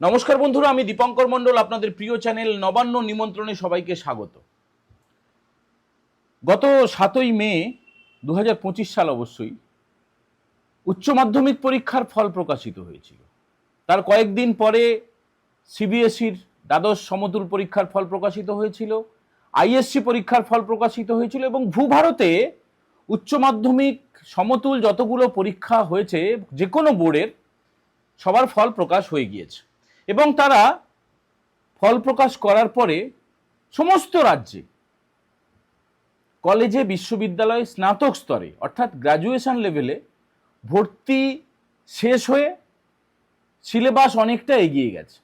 নমস্কার বন্ধুরা, আমি দীপঙ্কর মণ্ডল, আপনাদের প্রিয় চ্যানেল নবান্ন নিমন্ত্রণে সবাইকে স্বাগত। গত সাতই মে দু হাজার পঁচিশ সাল অবশ্যই উচ্চ মাধ্যমিক পরীক্ষার ফল প্রকাশিত হয়েছিল। তার কয়েকদিন পরে সিবিএসইর দ্বাদশ সমতুল পরীক্ষার ফল প্রকাশিত হয়েছিল, আইএসসি পরীক্ষার ফল প্রকাশিত হয়েছিল এবং ভূভারতে উচ্চ মাধ্যমিক সমতুল যতগুলো পরীক্ষা হয়েছে, যে কোনো বোর্ডের সবার ফল প্রকাশ হয়ে গিয়েছে। এবং তারা ফল প্রকাশ করার পরে সমস্ত রাজ্যে, কলেজে, বিশ্ববিদ্যালয়ে, স্নাতক স্তরে, অর্থাৎ গ্র্যাজুয়েশন লেভেলে ভর্তি শেষ হয়ে সিলেবাস অনেকটা এগিয়ে গেছে।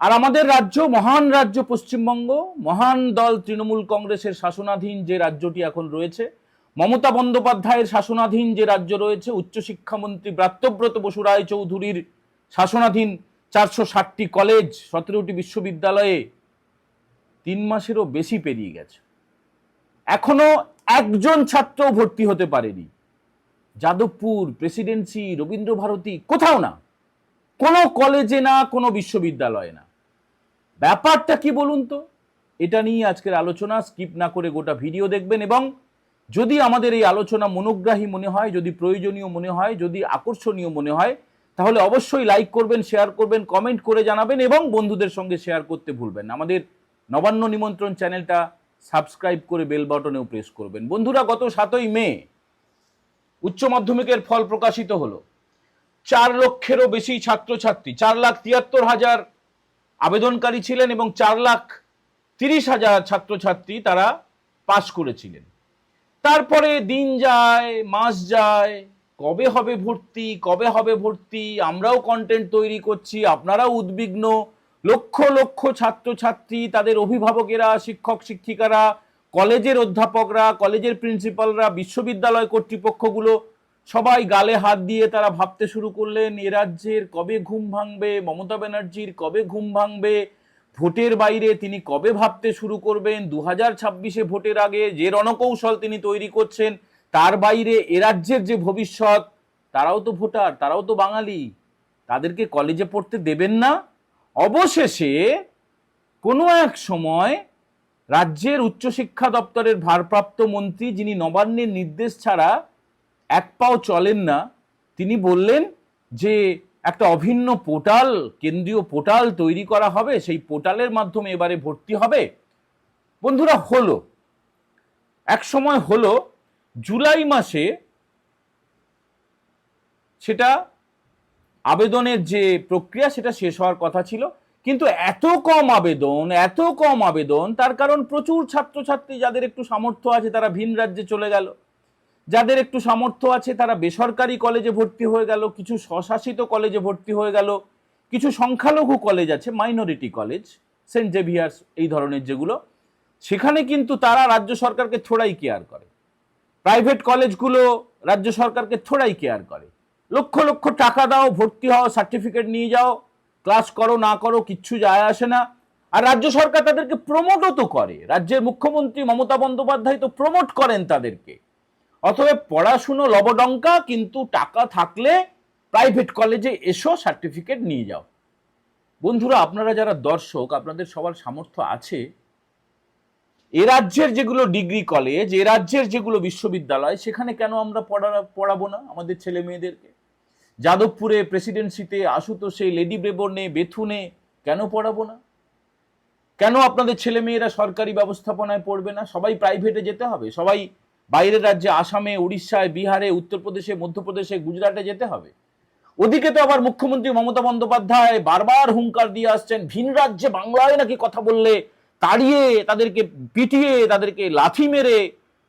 আর আমাদের রাজ্য মহান রাজ্য পশ্চিমবঙ্গ, মহান দল তৃণমূল কংগ্রেসের শাসনাধীন যে রাজ্যটি এখন রয়েছে, মমতা বন্দ্যোপাধ্যায়ের শাসনাধীন যে রাজ্য রয়েছে, উচ্চশিক্ষামন্ত্রী ব্রাত্যব্রত বসু রায় চৌধুরীর শাসনাধীন চারশো ষাটটি কলেজ সতেরোটি বিশ্ববিদ্যালয়ে তিন মাসেরও বেশি পেরিয়ে গেছে। এখনও একজন ছাত্র ভর্তি হতে পারেনি। যাদবপুর প্রেসিডেন্সি রবীন্দ্রভারতী কোথাও না, কোনো কলেজে না, কোনো বিশ্ববিদ্যালয়ে না। ব্যাপারটা কি বলুন তো? এটা নিয়ে আজকের আলোচনা স্কিপ না করে গোটা ভিডিও দেখবেন এবং যদি আমাদের এই আলোচনা মনোগ্রাহী মনে হয়, যদি প্রয়োজনীয় মনে হয়, যদি আকর্ষণীয় মনে হয় তাহলে অবশ্যই লাইক করবেন শেয়ার করবেন কমেন্ট করে জানাবেন এবং বন্ধুদের সঙ্গে শেয়ার করতে ভুলবেন আমাদের নবান্ন নিমন্ত্রণ চ্যানেলটা সাবস্ক্রাইব করে বেল বাটনেও প্রেস করবেন। বন্ধুরা, গত সাতই মে উচ্চ মাধ্যমিকের ফল প্রকাশিত হলো। চার লক্ষেরও বেশি ছাত্রছাত্রী, চার লাখ তিয়াত্তর হাজার আবেদনকারী ছিলেন এবং চার লাখ তিরিশ হাজার ছাত্রছাত্রী তারা পাশ করেছিলেন। তারপরে দিন যায়, মাস যায় কবে হবে ভর্তি, কবে হবে ভর্তি, আমরাও কন্টেন্ট তৈরি করছি, আপনারাও উদ্বিগ্ন। লক্ষ লক্ষ ছাত্রছাত্রী, তাদের অভিভাবকেরা, শিক্ষক, শিক্ষিকারা, কলেজের অধ্যাপকরা, কলেজের প্রিন্সিপালরা বিশ্ববিদ্যালয় কর্তৃপক্ষগুলো, সবাই গালে হাত দিয়ে তারা ভাবতে শুরু করলেন, এ রাজ্যের কবে ঘুম ভাঙবে, মমতা ব্যানার্জির কবে ঘুম ভাঙবে, ভোটের বাইরে তিনি কবে ভাবতে শুরু করবেন দু হাজার ছাব্বিশে ভোটের আগে যে রণকৌশল তিনি তৈরি করছেন তার বাইরে এ রাজ্যের যে ভবিষ্যৎ, তারাও তো ভোটার, তারাও তো বাঙালি, তাদেরকে কলেজে পড়তে দেবেন না। অবশেষে কোনো এক সময় রাজ্যের উচ্চশিক্ষা দপ্তরের ভারপ্রাপ্ত মন্ত্রী যিনি নবান্নের নির্দেশ ছাড়া এক পাও চলেন না, তিনি বললেন যে একটা অভিন্ন পোর্টাল, কেন্দ্রীয় পোর্টাল তৈরি করা হবে, সেই পোর্টালের মাধ্যমে এবারে ভর্তি হবে। বন্ধুরা, হলো। এক সময় হলো জুলাই মাসে সেটা আবেদনের যে প্রক্রিয়া, সেটা শেষ হওয়ার কথা ছিল। কিন্তু এত কম আবেদন, এত কম আবেদন, তার কারণ প্রচুর ছাত্রছাত্রী যাদের একটু সামর্থ্য আছে, তারা ভিন রাজ্যে চলে গেল। যাদের একটু সামর্থ্য আছে, তারা বেসরকারি কলেজে ভর্তি হয়ে গেল, কিছু স্বশাসিত কলেজে ভর্তি হয়ে গেল, কিছু সংখ্যালঘু কলেজ আছে মাইনরিটি কলেজ সেন্ট জেভিয়ার্স এই ধরনের যেগুলো। সেখানে কিন্তু তারা রাজ্য সরকারকে থোড়াই কেয়ার করে। প্রাইভেট কলেজগুলো রাজ্য সরকারকে থোড়াই কেয়ার করে। লক্ষ লক্ষ টাকা দাও, ভর্তি হও, সার্টিফিকেট নিয়ে যাও, ক্লাস করো, না করো, কিচ্ছু যায় আসে না। আর রাজ্য সরকার তাদেরকে প্রমোটও তো করে। রাজ্যের মুখ্যমন্ত্রী মমতা বন্দ্যোপাধ্যায় তো প্রমোট করেন তাদেরকে। অতএব পড়াশুনো লবডঙ্কা, কিন্তু টাকা থাকলে প্রাইভেট কলেজে এসো, সার্টিফিকেট নিয়ে যাও। বন্ধুরা, আপনারা যারা দর্শক, আপনাদের সবার সামর্থ্য আছে এ রাজ্যের যেগুলো ডিগ্রি কলেজ, এ রাজ্যের যেগুলো বিশ্ববিদ্যালয়, সেখানে কেন আমরা পড়া, পড়াবো না আমাদের ছেলে মেয়েদেরকে? যাদবপুরে প্রেসিডেন্সিতে, আশুতোষে, লেডি ব্রেবর্নে বেথুনে কেন পড়াবো না? কেন আপনাদের ছেলে মেয়েরা সরকারি ব্যবস্থাপনায় পড়বে না? সবাই প্রাইভেটে যেতে হবে? সবাই বাইরের রাজ্যে, আসামে, উড়িষ্যায়, বিহারে, উত্তরপ্রদেশে, মধ্যপ্রদেশে, গুজরাটে যেতে হবে? ওদিকে তো আবার মুখ্যমন্ত্রী মমতা বন্দ্যোপাধ্যায় বারবার হুঙ্কার দিয়ে আসছেন, ভিন রাজ্যে বাংলায় নাকি কথা বললে তাড়িয়ে তাদেরকে পিটিয়ে, তাদেরকে লাথি মেরে,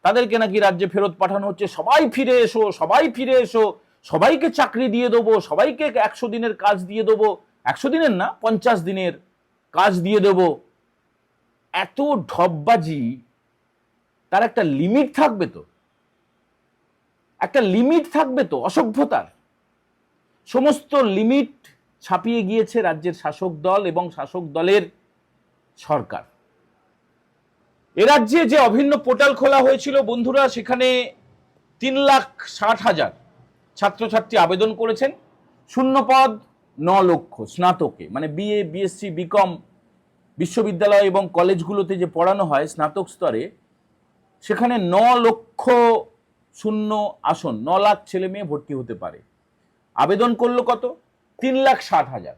তাদেরকে নাকি রাজ্যে ফেরত পাঠানো হচ্ছে। সবাই ফিরে এসো, সবাই ফিরে এসো। সবাইকে চাকরি দিয়ে দেবো, সবাইকে একশো দিনের কাজ দিয়ে দেবো। একশো দিনের না, পঞ্চাশ দিনের কাজ দিয়ে দেবো। এত ঢপবাজি, তার একটা লিমিট থাকবে তো। একটা লিমিট থাকবে তো, অসভ্যতার। সমস্ত লিমিট ছাপিয়ে গিয়েছে রাজ্যের শাসক দল এবং শাসক দলের সরকার। রাজ্যে যে অভিন্ন পোর্টাল খোলা হয়েছিল, বন্ধুরা, সেখানে তিন লাখ ষাট হাজার ছাত্রছাত্রী আবেদন করেছেন। শূন্য পদ, ন লক্ষ স্নাতকে। মানে বিএ বিএসসি বিকম বিশ্ববিদ্যালয় এবং কলেজগুলোতে যে পড়ানো হয় স্নাতক স্তরে, সেখানে ন লক্ষ শূন্য আসন, ন লাখ ছেলে মেয়ে ভর্তি হতে পারে। আবেদন করল কত? তিন লাখ ষাট হাজার।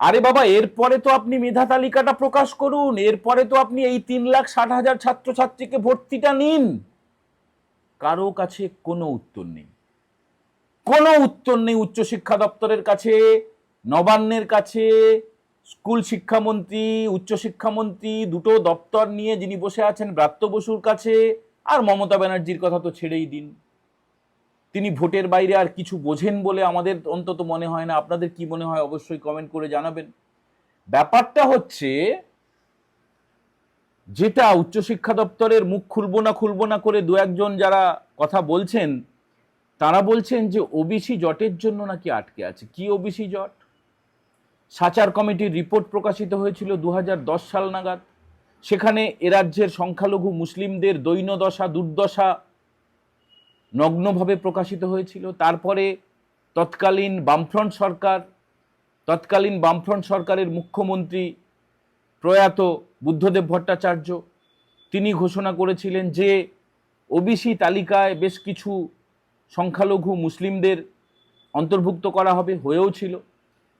আরে বাবা, এরপরে তো আপনি মেধা তালিকাটা প্রকাশ করুন। এরপরে তো আপনি এই তিন লাখ ষাট হাজার ছাত্রছাত্রীকে ভর্তিটা নিন। কারও কাছে কোনো উত্তর নেই। কোনো উত্তর নেই উচ্চশিক্ষা দপ্তরের কাছে, নবান্নের কাছে, স্কুল শিক্ষামন্ত্রী উচ্চশিক্ষামন্ত্রী দুটো দপ্তর নিয়ে যিনি বসে আছেন ব্রাত্য বসুর কাছে, আর মমতা ব্যানার্জির কথা তো ছেড়েই দিন। তিনি ভোটের বাইরে আর কিছু বোঝেন বলে আমাদের অন্তত মনে হয় না। আপনাদের কি মনে হয় অবশ্যই কমেন্ট করে জানাবেন। ব্যাপারটা হচ্ছে, যেটা উচ্চশিক্ষা দপ্তরের মুখ খুলবো না খুলবো না করে দু একজন যারা কথা বলছেন, তারা বলছেন যে ওবিসি জটের জন্য নাকি আটকে আছে। কি ওবিসি জট? সাচার কমিটির রিপোর্ট প্রকাশিত হয়েছিল দু হাজার দশ সাল নাগাদ। সেখানে এ রাজ্যের সংখ্যালঘু মুসলিমদের দৈন্যদশা, দুর্দশা নগ্নভাবে প্রকাশিত হয়েছিল। তারপরে তৎকালীন বামফ্রন্ট সরকার, তৎকালীন বামফ্রন্ট সরকারের মুখ্যমন্ত্রী প্রয়াত বুদ্ধদেব ভট্টাচার্য, তিনি ঘোষণা করেছিলেন যে ওবিসি তালিকায় বেশ কিছু সংখ্যালঘু মুসলিমদের অন্তর্ভুক্ত করা হবে, হয়েও ছিল।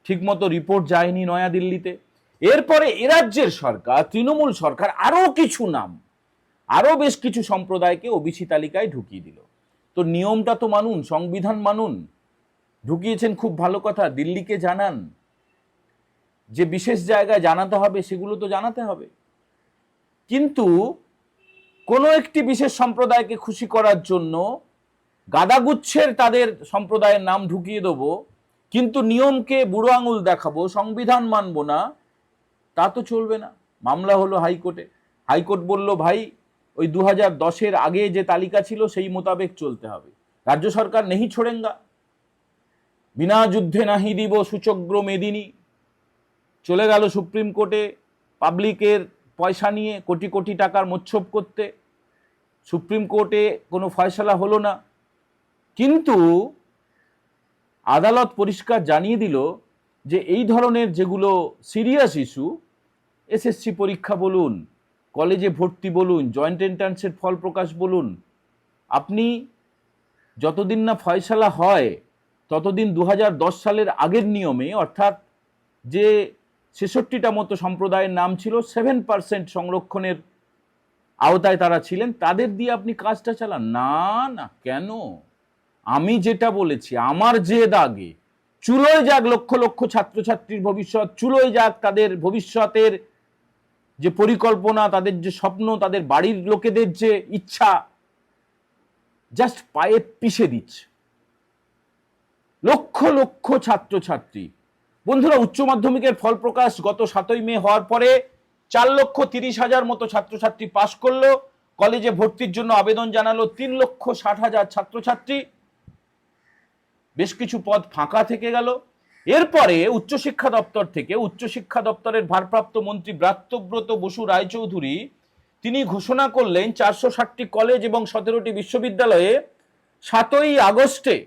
ঠিকমতো রিপোর্ট যায়নি নয়াদিল্লিতে। এরপরে এ রাজ্যের সরকার, তৃণমূল সরকার, আরও কিছু নাম, আরও বেশ কিছু সম্প্রদায়কে ওবিসি তালিকায় ঢুকিয়ে দিল। তো নিয়মটা তো মানুন, সংবিধান মানুন। ঢুকিয়েছেন খুব ভালো কথা, দিল্লিকে জানান। যে বিশেষ জায়গায় জানাতে হবে, সেগুলো তো জানাতে হবে। কিন্তু কোনো একটি বিশেষ সম্প্রদায়কে খুশি করার জন্য গাদাগুচ্ছের তাদের সম্প্রদায়ের নাম ঢুকিয়ে দেবো, কিন্তু নিয়মকে বুড়ো আঙুল দেখাবো, সংবিধান মানবো না, তা তো চলবে না। মামলা হলো হাইকোর্টে। হাইকোর্ট বলল, ভাই ওই দু হাজার দশের আগে যে তালিকা ছিল, সেই মোতাবেক চলতে হবে। রাজ্য সরকার নেহি ছোড়েঙ্গা। বিনা যুদ্ধে নাহি দিব সূচগ্র মেদিনী। চলে গেল সুপ্রিম কোর্টে পাবলিকের পয়সা নিয়ে কোটি কোটি টাকার মোচ্ছব করতে। সুপ্রিম কোর্টে কোনো ফয়সলা হলো না। কিন্তু আদালত পরিষ্কার জানিয়ে দিল যে এই ধরনের যেগুলো সিরিয়াস ইস্যু এসএসসি পরীক্ষা বলুন কলেজে ভর্তি বলুন জয়েন্ট এন্ট্রান্সের ফল প্রকাশ বলুন। আপনি যতদিন না ফয়সালা হয়, ততদিন দু হাজার দশ সালের আগের নিয়মে, অর্থাৎ যে ছেষট্টিটা মতো সম্প্রদায়ের নাম ছিল সেভেন পার্সেন্ট সংরক্ষণের আওতায় তারা ছিলেন, তাদের দিয়ে আপনি কাজটা চালান। না না, কেন? আমি যেটা বলেছি, আমার যে দাগে চুলোয় যাক লক্ষ লক্ষ ছাত্রছাত্রীর ভবিষ্যৎ, চুলোয় যাক তাদের ভবিষ্যতের যে পরিকল্পনা, তাদের যে স্বপ্ন, তাদের বাড়ির লোকেদের যে ইচ্ছা জাস্ট পায়ে পিষে দিচ্ছে। লক্ষ লক্ষ ছাত্রছাত্রী। বন্ধুরা, উচ্চ মাধ্যমিকের ফল প্রকাশ গত সাতই মে হওয়ার পরে চার লক্ষ তিরিশ হাজার মতো ছাত্রছাত্রী পাশ করল। কলেজে ভর্তির জন্য আবেদন জানালো তিন লক্ষ ষাট হাজার ছাত্রছাত্রী। বেশ কিছু পদ ফাঁকা থেকে গেল। এরপরে উচ্চশিক্ষা দপ্তর থেকে উচ্চশিক্ষা দপ্তরের ভারপ্রাপ্ত মন্ত্রী ব্রাত্যব্রত বসু রায়চৌধুরী, তিনি ঘোষণা করলেন চারশো ষাটটি কলেজ এবং সতেরোটি বিশ্ববিদ্যালয়ে সাতই আগস্টে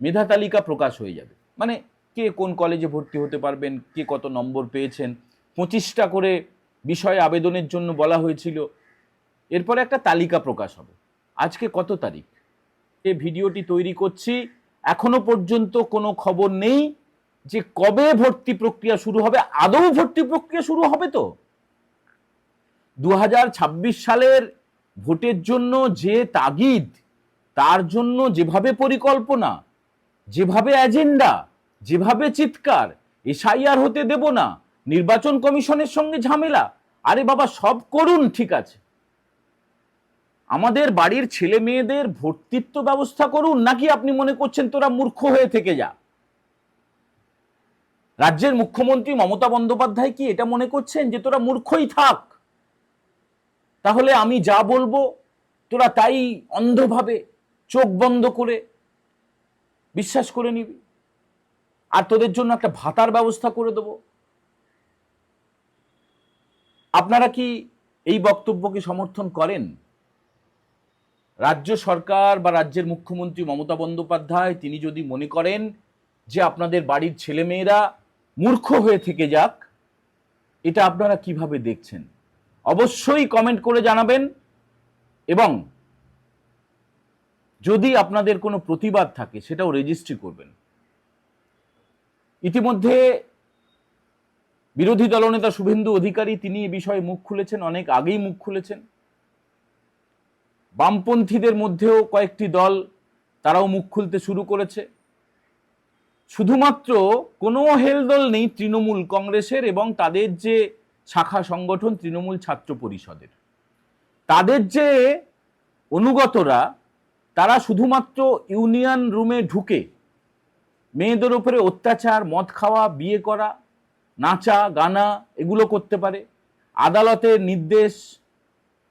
মেধা তালিকা প্রকাশ হয়ে যাবে। মানে কে কোন কলেজে ভর্তি হতে পারবেন, কে কত নম্বর পেয়েছেন, পঁচিশটা করে বিষয়ে আবেদনের জন্য বলা হয়েছিল। এরপরে একটা তালিকা প্রকাশ হবে। আজকে কত তারিখ? এ ভিডিওটি তৈরি করছি। এখনও পর্যন্ত কোনো খবর নেই যে কবে ভর্তি প্রক্রিয়া শুরু হবে। আদৌ ভর্তি প্রক্রিয়া শুরু হবে তো? দু হাজার ছাব্বিশ সালের ভোটের জন্য যে তাগিদ, তার জন্য যেভাবে পরিকল্পনা, যেভাবে এজেন্ডা, যেভাবে চিৎকার, এসআইআর হতে দেব না, নির্বাচন কমিশনের সঙ্গে ঝামেলা, আরে বাবা সব করুন ঠিক আছে। আমাদের বাড়ির ছেলে মেয়েদের ভর্তিত্ব ব্যবস্থা করুন, নাকি আপনি মনে করছেন তোরা মূর্খ হয়ে থেকে যা? রাজ্যের মুখ্যমন্ত্রী মমতা বন্দ্যোপাধ্যায় কি এটা মনে করছেন যে তোরা মূর্খই থাক? তাহলে আমি যা বলব, তোরা তাই অন্ধভাবে চোখ বন্ধ করে বিশ্বাস করে নিবি। আর তোদের জন্য একটা ভাতার ব্যবস্থা করে দেব। আপনারা কি এই বক্তব্যকে সমর্থন করেন? রাজ্য সরকার বা রাজ্যের মুখ্যমন্ত্রী মমতা বন্দ্যোপাধ্যায়, তিনি যদি মনে করেন যে আপনাদের বাড়ির ছেলেমেয়েরা মূর্খ হয়ে থেকে যাক, এটা আপনারা কীভাবে দেখছেন? অবশ্যই কমেন্ট করে জানাবেন এবং যদি আপনাদের কোনো প্রতিবাদ থাকে, সেটাও রেজিস্ট্রি করবেন। ইতিমধ্যে বিরোধী দলনেতা শুভেন্দু অধিকারী, তিনি এ বিষয়ে মুখ খুলেছেন, অনেক আগেই মুখ খুলেছেন। বামপন্থীদের মধ্যেও কয়েকটি দল তারাও মুখ খুলতে শুরু করেছে। শুধুমাত্র কোনো হেলদোল নেই তৃণমূল কংগ্রেসের এবং তাদের যে শাখা সংগঠন তৃণমূল ছাত্র পরিষদের। তাদের যে অনুগতরা, তারা শুধুমাত্র ইউনিয়ন রুমে ঢুকে মেয়েদের ওপরে অত্যাচার, মদ খাওয়া, বিয়ে করা, নাচা, গানা এগুলো করতে পারে। আদালতের নির্দেশ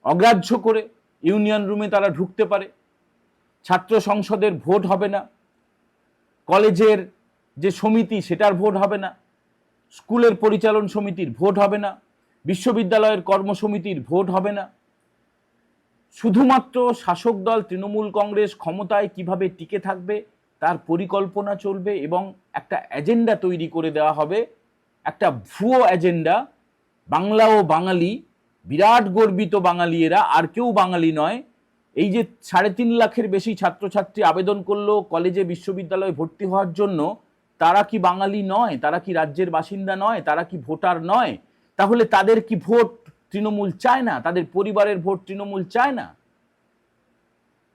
অগ্রাহ্য করে ইউনিয়ন রুমে তারা ঢুকতে পারে। ছাত্র সংসদের ভোট হবে না। কলেজের যে সমিতি, সেটার ভোট হবে না। স্কুলের পরিচালন সমিতির ভোট হবে না। বিশ্ববিদ্যালয়ের কর্মসমিতির ভোট হবে না। শুধুমাত্র শাসক দল তৃণমূল কংগ্রেস ক্ষমতায় কীভাবে টিকে থাকবে, তার পরিকল্পনা চলবে এবং একটা এজেন্ডা তৈরি করে দেওয়া হবে। একটা ভুয়ো এজেন্ডা বাংলা ও বাঙালি বিরাট গর্বিত বাঙালি এরা আর কেউ বাঙালি নয়। এই যে সাড়ে তিন লাখের বেশি ছাত্রছাত্রী আবেদন করল কলেজে, বিশ্ববিদ্যালয়ে ভর্তি হওয়ার জন্য, তারা কি বাঙালি নয়? তারা কি রাজ্যের বাসিন্দা নয়? তারা কি ভোটার নয়? তাহলে তাদের কি ভোট তৃণমূল চায় না? তাদের পরিবারের ভোট তৃণমূল চায় না?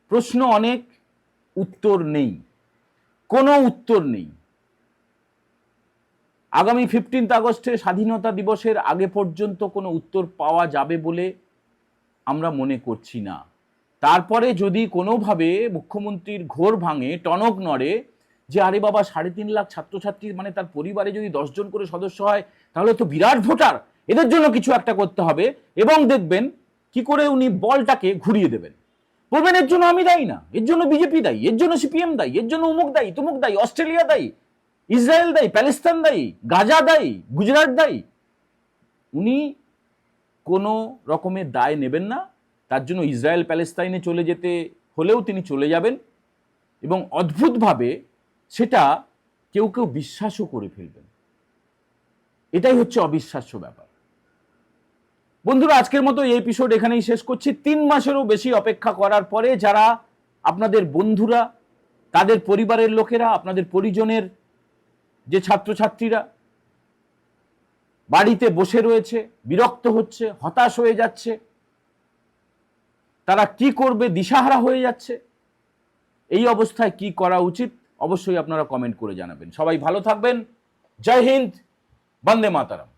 প্রশ্ন অনেক, উত্তর নেই। কোনো উত্তর নেই। আগামী ফিফটিন্থ আগস্টে স্বাধীনতা দিবসের আগে পর্যন্ত কোনো উত্তর পাওয়া যাবে বলে আমরা মনে করছি না। তারপরে যদি কোনোভাবে মুখ্যমন্ত্রীর ঘোর ভাঙে, টনক নড়ে যে, আরে বাবা, সাড়ে তিন লাখ ছাত্রছাত্রী মানে তার পরিবারে যদি দশজন করে সদস্য হয়, তাহলে তো বিরাট ভোটার। এদের জন্য কিছু একটা করতে হবে। এবং দেখবেন কি করে উনি বলটাকে ঘুরিয়ে দেবেন। বলবেন, এর জন্য আমি দায়ী না। এর জন্য বিজেপি দায়ী, এর জন্য সিপিএম দায়ী, এর জন্য উমুক দায়ী, তুমুক দায়ী, অস্ট্রেলিয়া দায়ী। ইসরায়েল দায়ী, প্যালেস্তান দায়ী, গাজা দায়ী, গুজরাট দায়ী, উনি কোনো রকমের দায় নেবেন না। তার জন্য ইসরায়েল প্যালেস্তাইনে চলে যেতে হলেও তিনি চলে যাবেন এবং অদ্ভুতভাবে সেটা কেউ কেউ বিশ্বাসও করে ফেলবেন। এটাই হচ্ছে অবিশ্বাস্য ব্যাপার। বন্ধুরা, আজকের মতো এই এপিসোড এখানেই শেষ করছি। তিন মাসেরও বেশি অপেক্ষা করার পরে যারা আপনাদের বন্ধুরা, তাদের পরিবারের লোকেরা, আপনাদের পরিজনের যে ছাত্রছাত্রীরা বাড়িতে বসে রয়েছে, বিরক্ত হচ্ছে, হতাশ হয়ে যাচ্ছে, তারা কি করবে, দিশাহারা হয়ে যাচ্ছে, এই অবস্থায় কি করা উচিত অবশ্যই আপনারা কমেন্ট করে জানাবেন। সবাই ভালো থাকবেন। জয় হিন্দ, বন্দে মাতারাম।